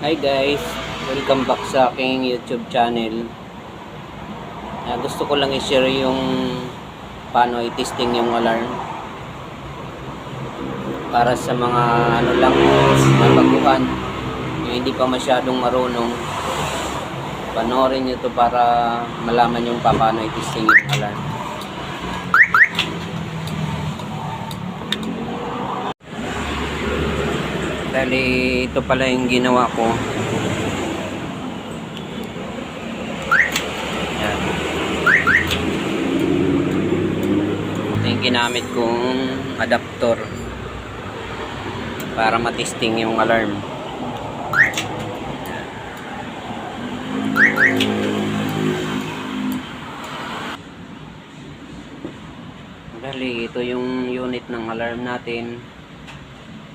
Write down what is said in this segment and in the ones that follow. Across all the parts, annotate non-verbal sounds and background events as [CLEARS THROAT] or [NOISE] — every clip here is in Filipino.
Hi guys, welcome back sa aking YouTube channel. Ah, gusto ko lang i-share yung paano i-testing yung alarm. Para sa mga ano lang mga baguhan yung hindi pa masyadong marunong panoorin nyo to para malaman yung pa- paano i-testing yung alarm Dali ito pala yung ginawa ko. Yan. Ito yung ginamit kong adapter para matesting yung alarm. Dali, ito yung unit ng alarm natin.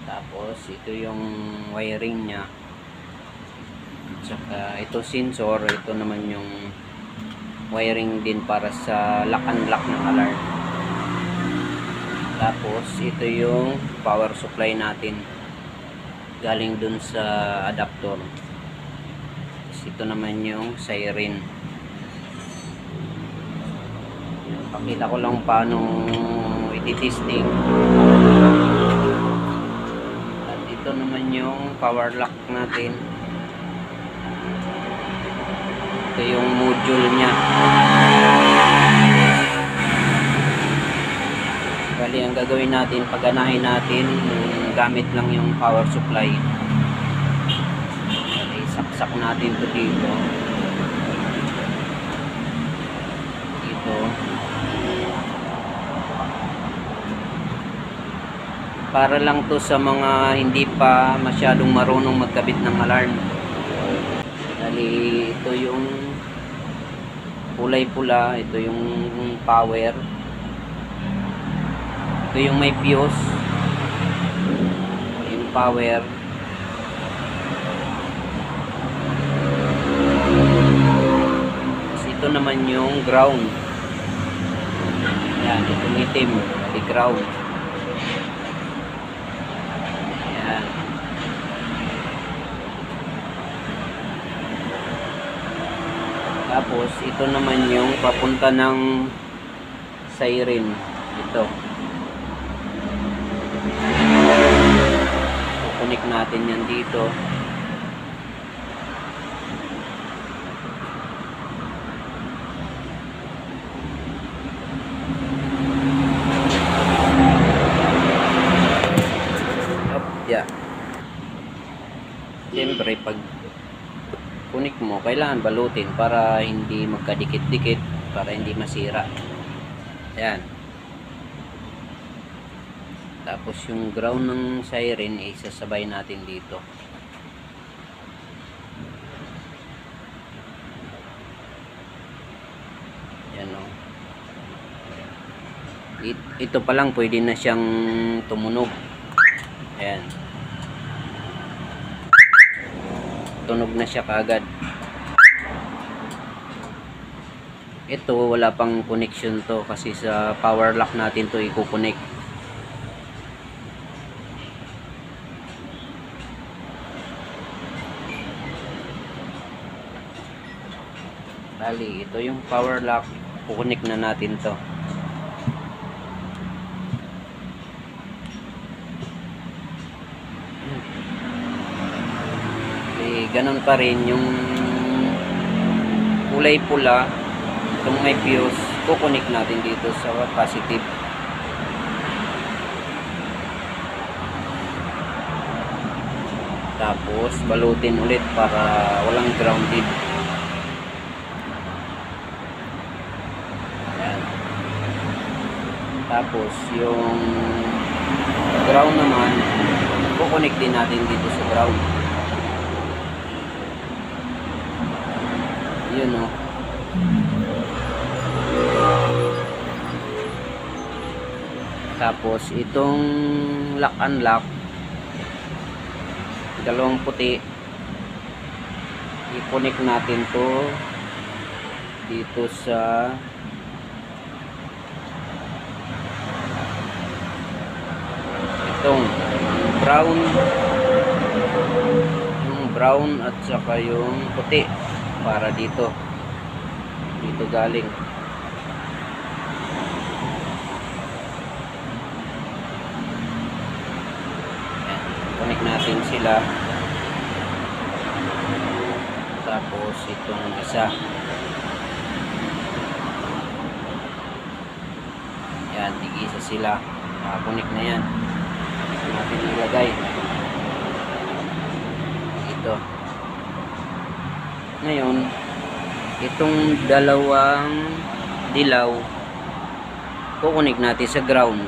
Tapos ito yung wiring niya. Tsaka ito sensor, ito naman yung wiring din para sa lock and lock ng alarm. Tapos ito yung power supply natin. Galing dun sa adapter. Tapos ito naman yung siren. Pakita ko lang paano i-testing. Ito naman yung power lock natin. Ito yung module niya. Bali, ang gagawin natin, paganahin natin, gamit lang yung power supply. Bali, saksak natin to dito. Dito. Para lang to sa mga hindi pa masyadong marunong magkabit ng alarm. Dali ito yung kulay pula ito yung power. Ito yung may fuse. Yung power. Ito naman yung ground. Yan itong itim di ground Tapos, ito naman yung papunta ng siren. Ito. Kukunik natin yan dito. Yeah. Siyempre, pag kunik mo, kailangan balutin para hindi magkadikit-dikit, para hindi masira. Yan. Tapos yung ground ng siren, eh, sasabay natin dito. Yan o. It- ito pa lang pwede na siyang tumunog. Ayan. Tunog na siya kaagad. Ito wala pang connection to kasi sa power lock natin to i-connect. Bali, ito yung power lock. Kukonek na natin to. Ganun pa rin yung kulay pula. Itong may fuse kukunik natin dito sa positive. Tapos balutin ulit para walang grounded. Ayan. tapos yung ground naman kukunik din natin dito sa ground yun o tapos itong lock and lock dalawang puti i-connect natin to dito sa itong brown yung brown at saka yung puti para dito. Dito galing. Connect natin sila. Tapos itong isa. Yan tigisa sila. Nakakunik na yan. Natin ilagay. Ito ngayon itong dalawang dilaw kukunik natin sa ground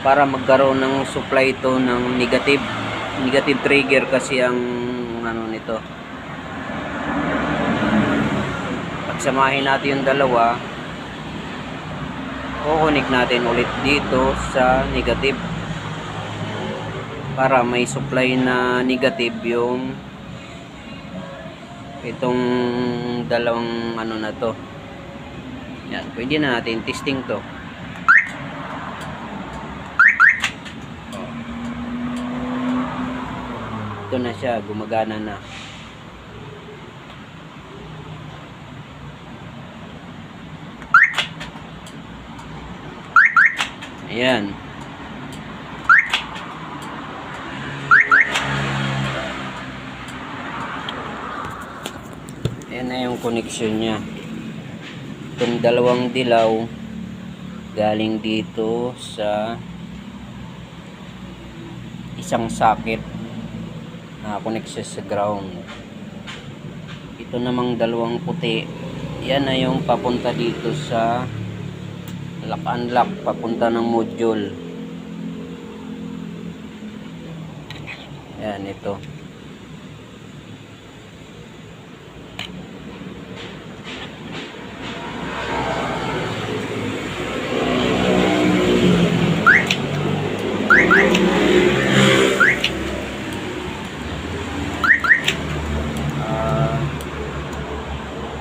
para magkaroon ng supply ito ng negative negative trigger kasi ang ano nito. Pagsamahin natin yung dalawa kukunik natin ulit dito sa negative para may supply na negative yung itong dalawang ano na to. Yan pwede na natin testing to. Ito na siya gumagana na. Ayan Ayan na yung connection niya. Itong dalawang dilaw galing dito sa isang socket na connect siya sa ground. Ito namang dalawang puti. Yan na yung papunta dito sa lock unlock papunta ng module. Yan ito.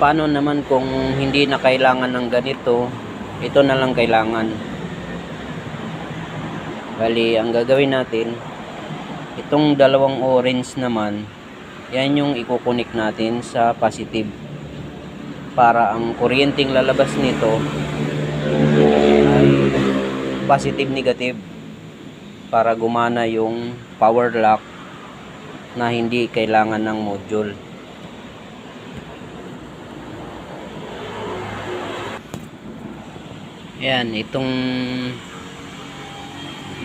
Paano naman kung hindi na kailangan ng ganito? Ito na lang kailangan. Bali ang gagawin natin itong dalawang orange naman yan yung ikukunik natin sa positive. Para ang kuryenteng lalabas nito ay positive negative. Para gumana yung power lock na hindi kailangan ng module Yan, itong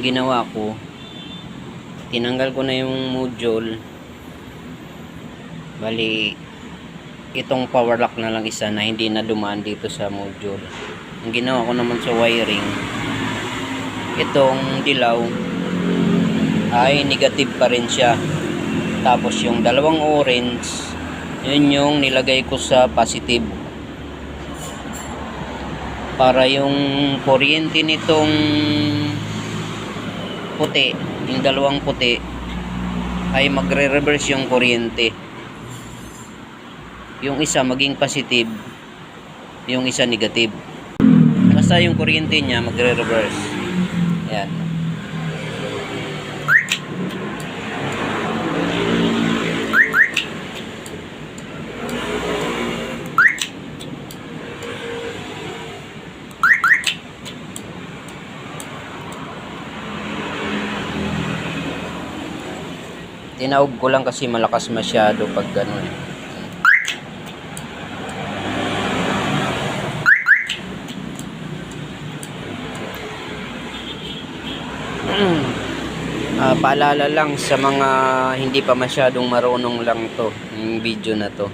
ginawa ko, tinanggal ko na yung module. Bali, itong power lock na lang isa na hindi na dumaan dito sa module. Ang ginawa ko naman sa wiring, itong dilaw ay negative pa rin siya. Tapos yung dalawang orange, yun yung nilagay ko sa positive para yung kuryente nitong puti, yung dalawang puti ay magre-reverse yung kuryente. Yung isa maging positive, yung isa negative. Basta yung kuryente niya magre-reverse. Yan. Tinawag ko lang kasi malakas masyado pag gano'n eh. [CLEARS THROAT] Ah, paalala lang sa mga hindi pa masyadong marunong lang to, yung video na to.